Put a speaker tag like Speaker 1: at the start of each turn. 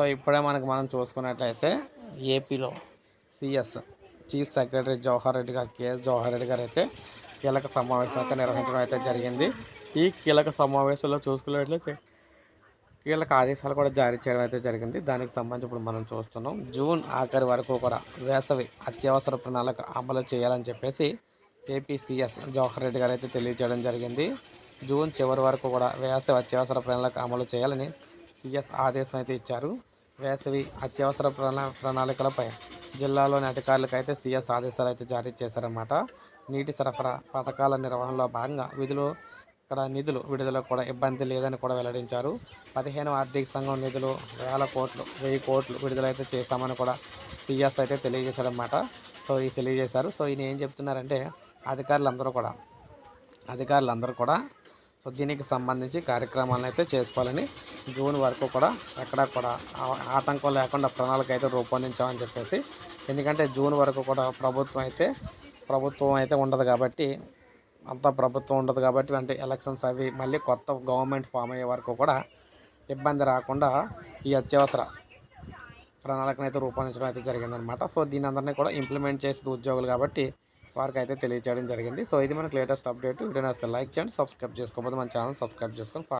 Speaker 1: So ఇప్పుడే మనకు మనం చూసుకున్నట్లయితే ఏపీలో CS chief secretary Jawahar Reddy garu KS Jawahar Reddy గారు అయితే కీలక సమావేశం అయితే నిర్వహించడం అయితే జరిగింది. ఈ కీలక సమావేశంలో చూసుకున్నట్లయితే కీలక ఆదేశాలు కూడా జారీ చేయడం అయితే జరిగింది. దానికి సంబంధించి ఇప్పుడు మనం చూస్తున్నాం. జూన్ ఆఖరి వరకు కూడా వేసవి అత్యవసర ప్రణాళిక అమలు చేయాలని చెప్పేసి ఏపీసీఎస్ జవహర్ రెడ్డి గారు అయితే తెలియజేయడం జరిగింది. జూన్ చివరి వరకు కూడా వేసవి అత్యవసర ప్రణాళిక అమలు చేయాలని సీఎస్ ఆదేశం అయితే ఇచ్చారు. వేసవి అత్యవసర ప్రణా ప్రణాళికలపై జిల్లాలోని అధికారులకు అయితే సీఎస్ ఆదేశాలు అయితే జారీ చేశారన్నమాట. నీటి సరఫరా పథకాల నిర్వహణలో భాగంగా విధులు ఇక్కడ నిధులు విడుదల కూడా ఇబ్బంది లేదని కూడా వెల్లడించారు. పదిహేను ఆర్థిక సంఘం నిధులు వేల కోట్లు వెయ్యి కోట్లు విడుదలైతే చేశామని కూడా సీఎస్ అయితే తెలియజేశారన్నమాట. సో ఇది తెలియజేశారు. సో ఈయన ఏం చెప్తున్నారంటే అధికారులందరూ కూడా అధికారులందరూ కూడా సో దీనికి సంబంధించి కార్యక్రమాలను అయితే చేసుకోవాలని జూన్ వరకు కూడా ఎక్కడా కూడా ఆటంకం లేకుండా ప్రణాళిక అయితే రూపొందించామని చెప్పేసి ఎందుకంటే జూన్ వరకు కూడా ప్రభుత్వం అయితే ప్రభుత్వం అయితే ఉండదు కాబట్టి అంతా ప్రభుత్వం ఉండదు కాబట్టి అంటే ఎలక్షన్స్ అవి మళ్ళీ కొత్త గవర్నమెంట్ ఫామ్ అయ్యే వరకు కూడా ఇబ్బంది రాకుండా ఈ అత్యవసర ప్రణాళికను అయితే రూపొందించడం అయితే జరిగిందనమాట. సో దీని అందరినీ కూడా ఇంప్లిమెంట్ చేసేది ఉద్యోగులు కాబట్టి వారికి అయితే తెలియజేయడం జరిగింది. సో ఇది మనకు లేటెస్ట్ అప్డేట్. వీడియో నచ్చితే లైక్ చేయండి సబ్స్క్రైబ్ చేసుకోకపోతే మన ఛానల్ సబ్స్క్రైబ్ చేసుకొని